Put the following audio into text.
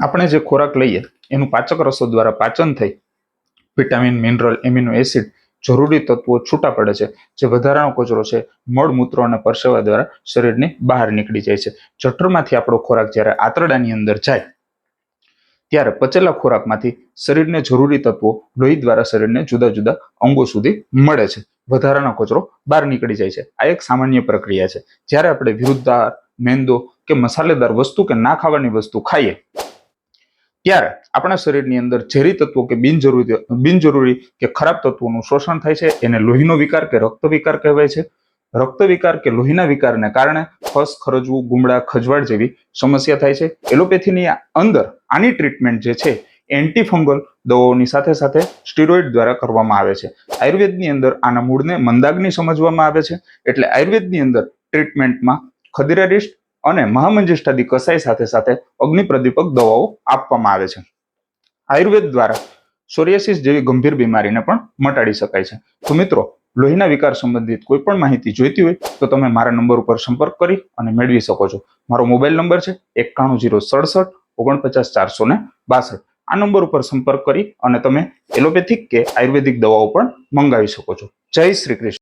આપણે જે ખોરાક લઈએ, એનું પાચક રસો દ્વારા પાચન થઈ વિટામિન, મિનરલ, એમિનો એસિડ, જરૂરી તત્વો છૂટા પડે છે, જે વધારાનો કચરો છે મળમૂત્રો અને પરસેવા દ્વારા શરીરની બહાર નીકળી જાય છે. જઠરમાંથી આપણો ખોરાક જ્યારે આંતરડાની અંદર જાય, ત્યારે પચેલા ખોરાકમાંથી શરીરને જરૂરી તત્વો લોહી દ્વારા શરીરને જુદા જુદા અંગો સુધી મળે છે. વધારાનો કચરો બહાર નીકળી જાય છે. આ એક સામાન્ય પ્રક્રિયા છે. જ્યારે આપણે વિરુદ્ધાર મેંદો કે મસાલેદાર વસ્તુ કે ના ખાવાની વસ્તુ ખાઈએ ત્યારે આપણા શરીરની અંદર ઝેરી તત્વો કે બિનજરૂરી બિનજરૂરી કે ખરાબ તત્વોનું શોષણ થાય છે, એને લોહીનો વિકાર કે રક્ત વિકાર કહેવાય છે. રક્ત વિકાર કે લોહીના વિકારને કારણે ફસ, ખરજવું, ગુમડા, ખજવાળ જેવી સમસ્યા થાય છે. એલોપેથીની અંદર આની ટ્રીટમેન્ટ જે છે, એન્ટીફંગલ દવાઓની સાથે સાથે સ્ટીરોઇડ દ્વારા કરવામાં આવે છે. આયુર્વેદની અંદર આના મૂળને મંદાગ્નિ સમજવામાં આવે છે. એટલે આયુર્વેદની અંદર ટ્રીટમેન્ટમાં ખદિરારિસ્ટ અને મહામંજેષ્ઠાદી કસાઈ સાથે સાથે અગ્નિ પ્રદીપક દવાઓ આપવામાં આવે છે. આયુર્વેદ દ્વારા સોરિયાસિસ જેવી ગંભીર બીમારીને પણ મટાડી શકાય છે. તો મિત્રો, લોહીના વિકાર સંબંધિત કોઈ પણ માહિતી જોઈતી હોય, તો તમે મારા નંબર ઉપર સંપર્ક કરી અને મેળવી શકો છો. મારો મોબાઈલ નંબર છે એકાણું જીરો સડસઠ, ઓગણપચાસ, ચારસો ને બાસઠ. આ નંબર ઉપર સંપર્ક કરી અને તમે એલોપેથિક કે આયુર્વેદિક દવાઓ પણ મંગાવી શકો છો. જય શ્રી કૃષ્ણ.